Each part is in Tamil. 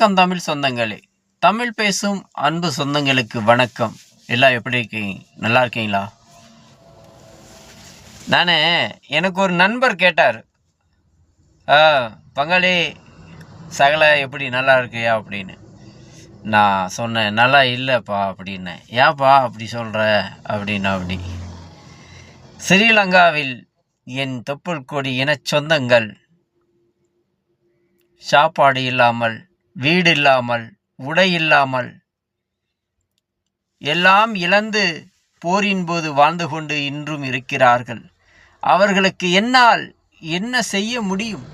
வணக்கம் தமிழ் சொந்தங்களே. தமிழ் பேசும் அன்பு சொந்தங்களுக்கு வணக்கம். எல்லாம் எப்படி இருக்கீங்க? நல்லா இருக்கீங்களா? நான் எனக்கு ஒரு நண்பர் கேட்டார். ஆ பங்காளி சகல எப்படி நல்லா இருக்கியா அப்படின்னு. நான் சொன்னேன் நல்லா இல்லைப்பா அப்படின்னேன் ஏப்பா அப்படி சொல்கிற அப்படின்னு அப்படி. ஸ்ரீலங்காவில் என் தொப்புள் கொடி இனச் சொந்தங்கள். சாப்பாடு இல்லாமல் வீடு இல்லாமல் உடை இல்லாமல் எல்லாம் இழந்து போரின் போது வாழ்ந்து கொண்டு இன்றும் இருக்கிறார்கள். அவர்களுக்கு என்னால் என்ன செய்ய முடியும்?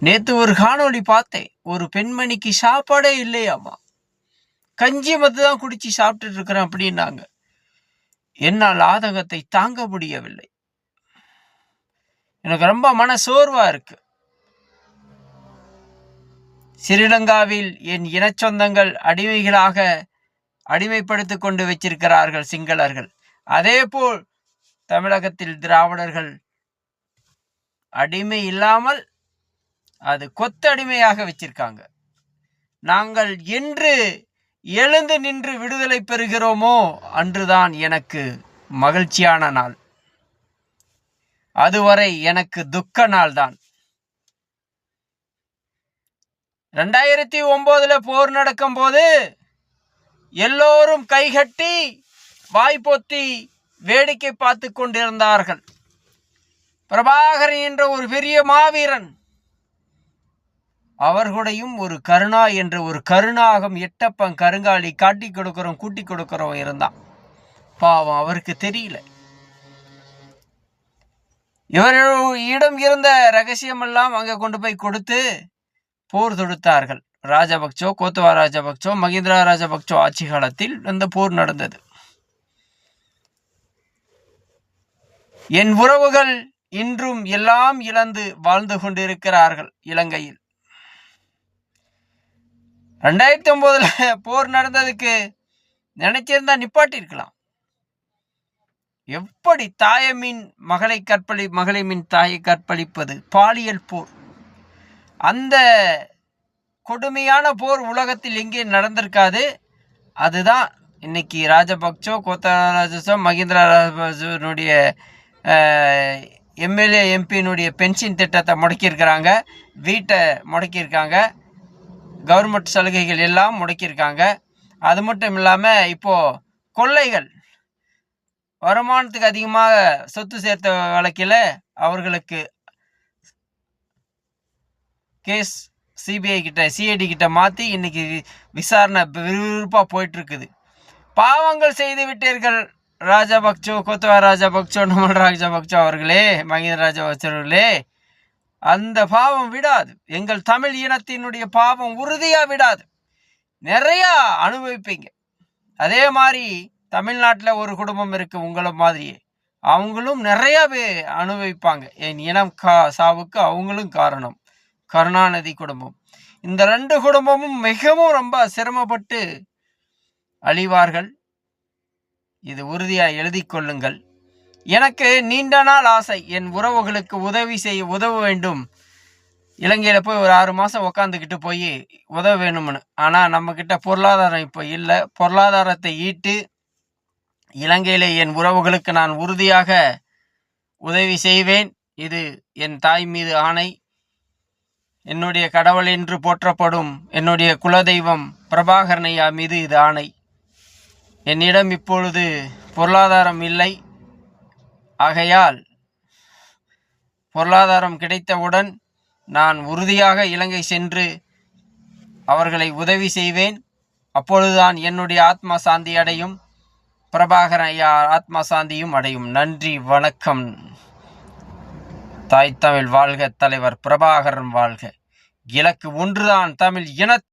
நேத்து ஒரு காணொளி பார்த்தேன். ஒரு பெண்மணிக்கு சாப்பாடே இல்லையாமா? கஞ்சி மத்து தான் குடிச்சு சாப்பிட்டுட்டு இருக்கிறேன் அப்படின்னாங்க. என்னால் ஆதங்கத்தை தாங்க முடியவில்லை. எனக்கு ரொம்ப மன சோர்வா இருக்கு. ஸ்ரீலங்காவில் என் இனச்சொந்தங்கள் அடிமைகளாக அடிமைப்படுத்திக் கொண்டு வச்சிருக்கிறார்கள் சிங்களர்கள். அதேபோல் தமிழகத்தில் திராவிடர்கள் அடிமை இல்லாமல் அது கொத்தடிமையாக வச்சிருக்காங்க. நாங்கள் என்று எழுந்து நின்று விடுதலை பெறுகிறோமோ அன்றுதான் எனக்கு மகிழ்ச்சியான நாள். அதுவரை எனக்கு துக்க நாள்தான் தான் ரெண்டாயிரத்தி ஒம்போதில் போர் நடக்கும் போது எல்லோரும் கைகட்டி வாய்ப்பொத்தி வேடிக்கை பார்த்து கொண்டிருந்தார்கள். பிரபாகரன் என்ற ஒரு பெரிய மாவீரன் அவர்களுடையும் ஒரு கருணா என்ற ஒரு கருணாகம் எட்டப்பன் கருங்காலி காட்டி கொடுக்குறோம் கூட்டி கொடுக்குறோம் இருந்தான். பாவம் அவருக்கு தெரியல. இவர்களிடம் இருந்த ரகசியமெல்லாம் அங்கே கொண்டு போய் கொடுத்து போர் தொடுத்தார்கள். ராஜபக்சோ கோத்தவா ராஜபக்சோ மகிந்திரா ராஜபக்சோ ஆட்சி காலத்தில் அந்த போர் நடந்தது. என் உறவுகள் இன்றும் எல்லாம் இழந்து வாழ்ந்து கொண்டிருக்கிறார்கள் இலங்கையில். ரெண்டாயிரத்தி ஒன்பதுல போர் நடந்ததுக்கு நினைச்சிருந்தா நிப்பாட்டிருக்கலாம் எப்படி தாயமின் மகளை கற்பழி மகளை மின் தாயை கற்பழிப்பது? பாலியல் போர். அந்த கொடுமையான போர் உலகத்தில் எங்கே நடந்திருக்காது? அதுதான் இன்னைக்கு ராஜபக்சோ கோத்தா ராஜசோ ராஜபக்சோனுடைய எம்எல்ஏ எம்பியினுடைய பென்ஷன் திட்டத்தை முடக்கியிருக்கிறாங்க. வீட்டை முடக்கியிருக்காங்க. கவர்மெண்ட் சலுகைகள் எல்லாம் முடக்கியிருக்காங்க. அது மட்டும் இல்லாமல் இப்போது கொள்ளைகள் வருமானத்துக்கு அதிகமாக சொத்து சேர்த்த வழக்கில் அவர்களுக்கு கேஸ் சிபிஐ கிட்ட சிஐடி கிட்ட மாற்றி இன்னைக்கு விசாரணை விறுவிறுப்பாக போயிட்டுருக்குது. பாவங்கள் செய்து விட்டீர்கள் ராஜபக்சோ கொத்தவா ராஜபக்சோ நமல் ராஜபக்சோ அவர்களே மகிந்த ராஜபக்சோ அவர்களே. அந்த பாவம் விடாது. எங்கள் தமிழ் இனத்தினுடைய பாவம் உறுதியாக விடாது. நிறையா அனுபவிப்பீங்க. அதே மாதிரி தமிழ்நாட்டில் ஒரு குடும்பம் இருக்குது உங்களை மாதிரியே. அவங்களும் நிறையா அனுபவிப்பாங்க. என் இனம் கா சாவுக்கு அவங்களும் காரணம். கருணாநிதி குடும்பம். இந்த ரெண்டு குடும்பமும் மிகவும் ரொம்ப சிரமப்பட்டு அழிவார்கள். இது உறுதியாக எழுதி கொள்ளுங்கள். எனக்கு நீண்ட நாள் ஆசை. என் உறவுகளுக்கு உதவி செய்ய உதவ வேண்டும். இலங்கையில் போய் ஒரு ஆறு மாதம் உக்காந்துக்கிட்டு போய் உதவ வேணும்னு. ஆனால் நம்மக்கிட்ட பொருளாதாரம் இப்போ இல்லை. பொருளாதாரத்தை ஈட்டு இலங்கையில் என் உறவுகளுக்கு நான் உறுதியாக உதவி செய்வேன். இது என் தாய் மீது ஆணை. என்னுடைய கடவுள் என்று போற்றப்படும் என்னுடைய குலதெய்வம் பிரபாகரனையா மீது இது ஆணை. என்னிடம் இப்பொழுது பொருளாதாரம் இல்லை. ஆகையால் பொருளாதாரம் கிடைத்தவுடன் நான் உறுதியாக இலங்கை சென்று அவர்களை உதவி செய்வேன். அப்பொழுதுதான் என்னுடைய ஆத்மா சாந்தி அடையும். பிரபாகரன் ஐயா ஆத்மா சாந்தியும் அடையும். நன்றி வணக்கம். தாய் தமிழ் வாழ்க தலைவர் பிரபாகரன் வாழ்க. இலக்கு ஒன்றுதான் தமிழ் இன